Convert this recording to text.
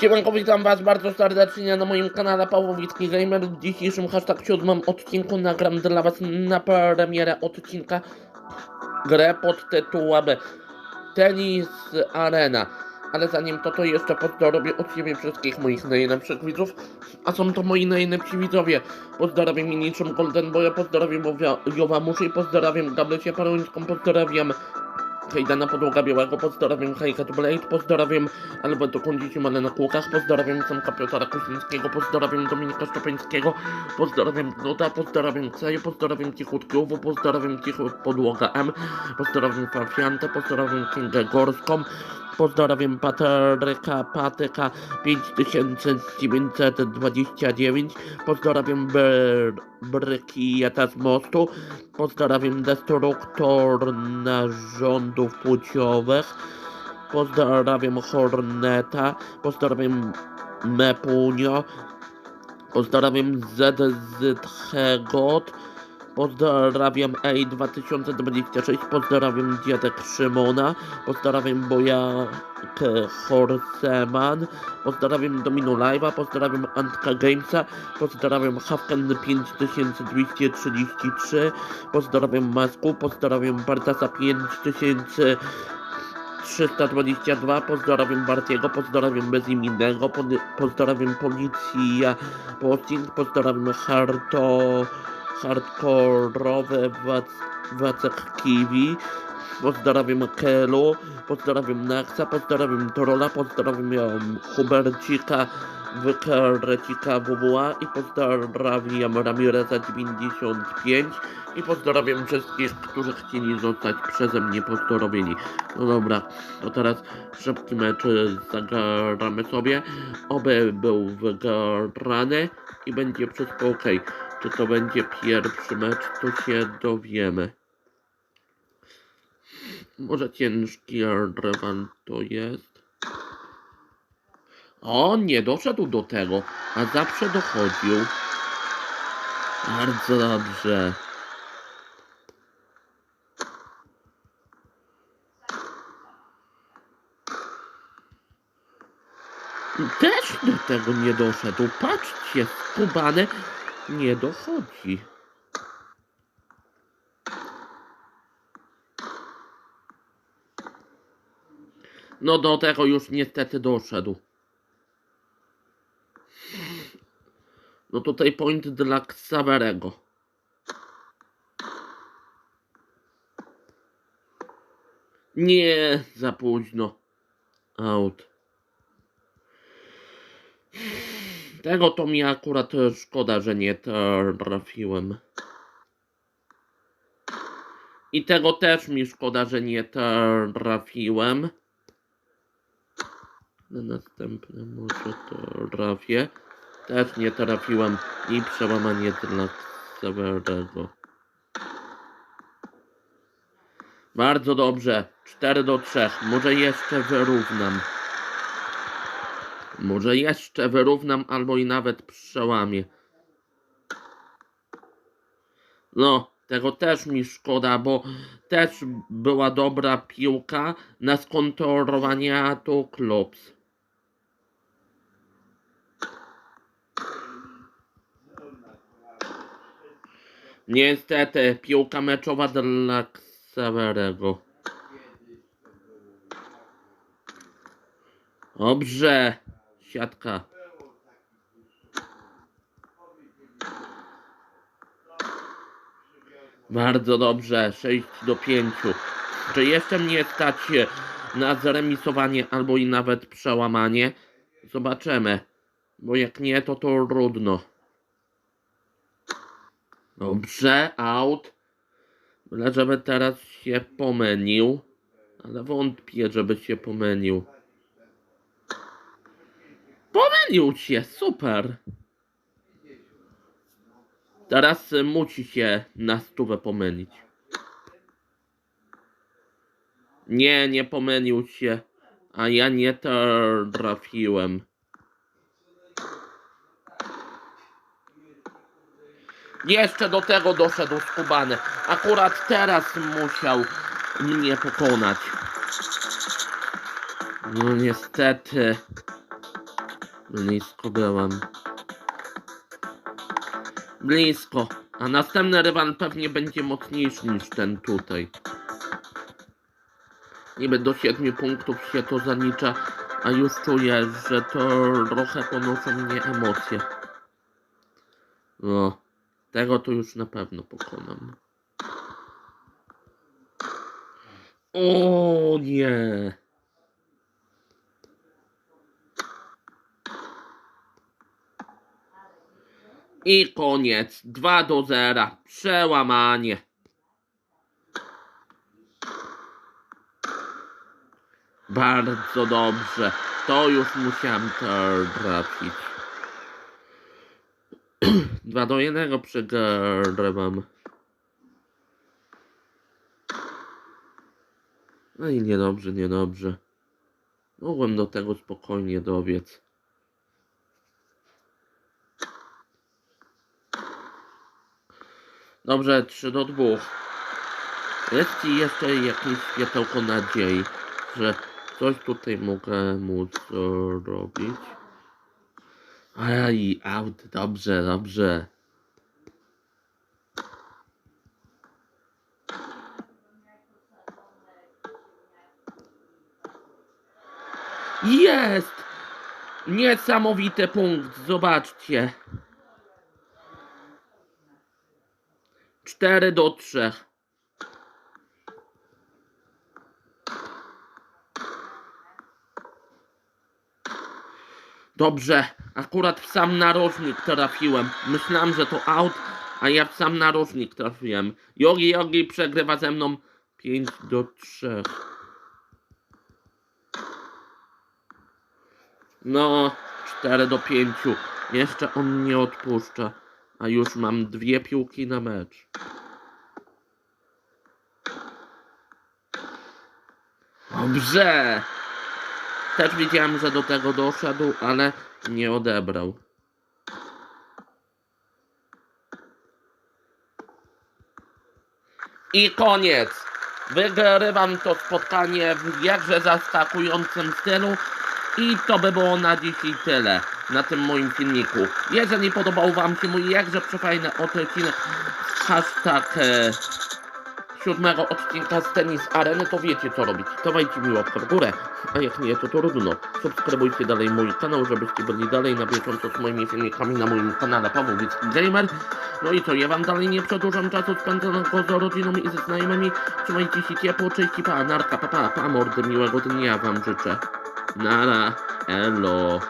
Siemanko, witam was bardzo serdecznie na moim kanale Pawłowicki Gamer. W dzisiejszym hashtag siódmym odcinku nagram dla was na premierę odcinka grę pod tytułem Tenis Arena. Ale zanim to, to jeszcze pozdrowię od siebie wszystkich moich najlepszych widzów. A są to moi najlepsi widzowie. Pozdrawiam niczym Golden Boya, pozdrawiam Jowa Muszy, pozdrawiam Gabrysię Parońską, pozdrawiam Hejdana Podłoga Białego, pozdrawiam Hejkat Blade, pozdrawiam. Alberto Kondzici na Kłukach, pozdrawiam Samka Piotra Kuźnickiego, pozdrawiam Dominika Szczepańskiego, pozdrawiam Gnuta, pozdrawiam Kseję, pozdrawiam Cichutkiową, pozdrawiam Cichu Podłoga M, pozdrawiam Fafiantę, pozdrawiam Kingę Gorską, pozdrawiam Patryka Patyka 5929, pozdrawiam Br Brykieta z mostu, pozdrawiam Destruktor narządów płciowych, pozdrawiam Horneta, pozdrawiam Mepunio, pozdrawiam ZZ Hegot, pozdrawiam A2026, pozdrawiam Dziadek Szymona, pozdrawiam Bojak Horseman, pozdrawiam Domino Live'a, pozdrawiam Antka Gamesa, pozdrawiam Hafken 5233, pozdrawiam Masku, pozdrawiam Bartasa 5000 322, pozdrawiam Bartiego, pozdrawiam Bezimiennego, pozdrawiam Policja Posting, pozdrawiam Harto, Hardkorowe Wac- Wacek Kiwi, pozdrawiam Kelu, pozdrawiam Naxa, pozdrawiam Trolla, pozdrawiam Hubercika, Wykrecika WWA i pozdrawiam Ramireza 95 i pozdrawiam wszystkich, którzy chcieli zostać przeze mnie pozdrowieni. No dobra, to teraz szybki mecz zagramy sobie. Oby był wygrany i będzie wszystko ok. Czy to będzie pierwszy mecz, to się dowiemy. Może ciężki rywal to jest. O, nie doszedł do tego, a zawsze dochodził. Bardzo dobrze. Też do tego nie doszedł. Patrzcie, skubany nie dochodzi. No do tego już niestety doszedł. No tutaj point dla Xaverego. Nie, za późno. Out. Tego to mi akurat e, szkoda, że nie trafiłem. I tego też mi szkoda, że nie trafiłem. Na następne może trafię. Też nie trafiłem i przełamanie dla Severego. Bardzo dobrze. 4 do 3. Może jeszcze wyrównam. Może jeszcze wyrównam albo i nawet przełamię. No, tego też mi szkoda, bo też była dobra piłka na skontrolowanie to Klops. Niestety, piłka meczowa dla Xaverego. Dobrze, siatka. Bardzo dobrze, 6 do 5. Czy jeszcze mnie stać na zremisowanie albo i nawet przełamanie? Zobaczymy. Bo jak nie, to to trudno. Dobrze, out. Byle żeby teraz się pomylił. Ale wątpię, żeby się pomylił. Pomylił się, super. Teraz y, musi się na stówę pomylić. Nie, nie pomylił się. A ja nie trafiłem. Jeszcze do tego doszedł skubany. Akurat teraz musiał mnie pokonać. No niestety. Blisko byłem. Blisko. A następny rywal pewnie będzie mocniejszy niż ten tutaj. Niby do 7 punktów się to zalicza, a już czuję, że to trochę ponoszą mnie emocje. No, tego to już na pewno pokonam. O nie. I koniec. 2 do 0. Przełamanie. Bardzo dobrze. To już musiałem trafić. 2 do 1 przegrywam. No i niedobrze, niedobrze. Mogłem do tego spokojnie dobiec. Dobrze, 3 do 2. Jest ci jeszcze jakieś światełko nadziei, że coś tutaj mogę móc zrobić. Aj, out, dobrze, dobrze. Jest! Niesamowity punkt, zobaczcie. 4 do 3. Dobrze, akurat w sam narożnik trafiłem. Myślałem, że to out, a ja w sam narożnik trafiłem. Jogi Jogi przegrywa ze mną 5 do 3. No, 4 do 5. Jeszcze on nie odpuszcza. A już mam dwie piłki na mecz. Dobrze. Też widziałem, że do tego doszedł, ale nie odebrał. I koniec. Wygrywam to spotkanie w jakże zaskakującym stylu. I to by było na dzisiaj tyle na tym moim filmiku. Jeżeli podobał Wam się mój jakże przefajny odcinek hashtag e, siódmego odcinka z Tenis Areny, to wiecie co robić. Dawajcie mi łapkę w górę, a jak nie, to trudno. Subskrybujcie dalej mój kanał, żebyście byli dalej na bieżąco z moimi filmikami na moim kanale Paweł Wicki Gamer. No i co, ja Wam dalej nie przedłużam czasu spędzonego z rodziną i ze znajomymi. Trzymajcie się ciepło, cześć i pa, narka, pa, pa, pa, mordy, miłego dnia Wam życzę. Nara, elo.